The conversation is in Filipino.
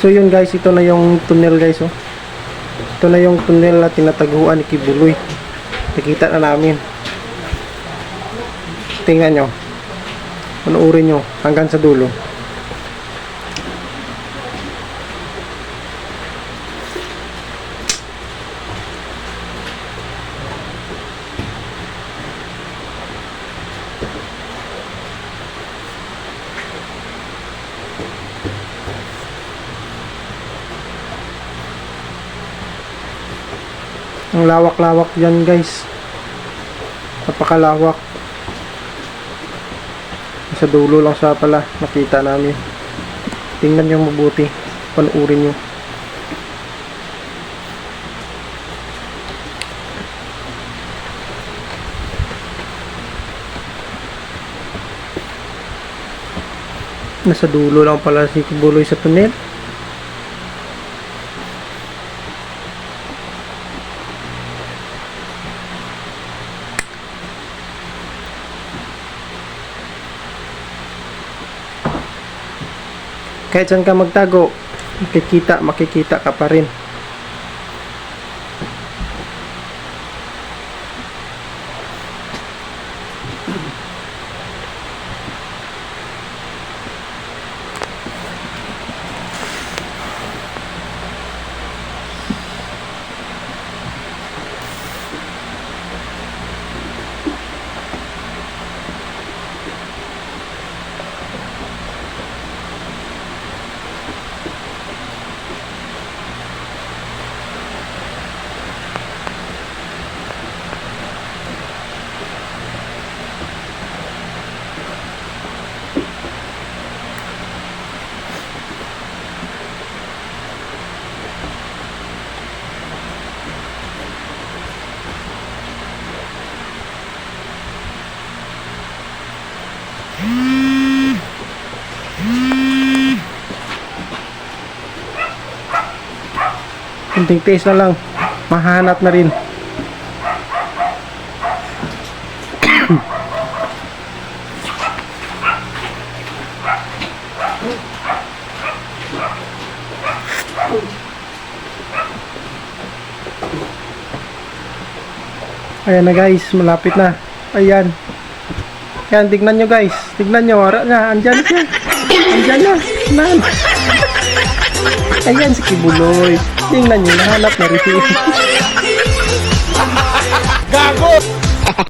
So yun guys, ito na yung tunnel guys oh. Ito na yung tunnel na tinataguan ni Kibuloy. Nakita na namin. Tingnan nyo. Panoorin nyo hanggang sa dulo. Ang lawak-lawak yan guys. Napakalawak. Sa dulo lang sa pala nakita namin. Tingnan nyo mabuti. Panuurin nyo. Nasa dulo lang pala si Kubuloy sa tunnel. Kahit saan ka magtago, makikita, makikita ka pa rin. Kunting tiis na lang, mahanap na rin. Ayan na guys, malapit na. Ayan. Ayan, tignan nyo guys. Tignan nyo, ara na, andyan siya. Andyan na. Nan. Ayan si Kibuloy. Tingnan nyo, nahanap na rin. Gago!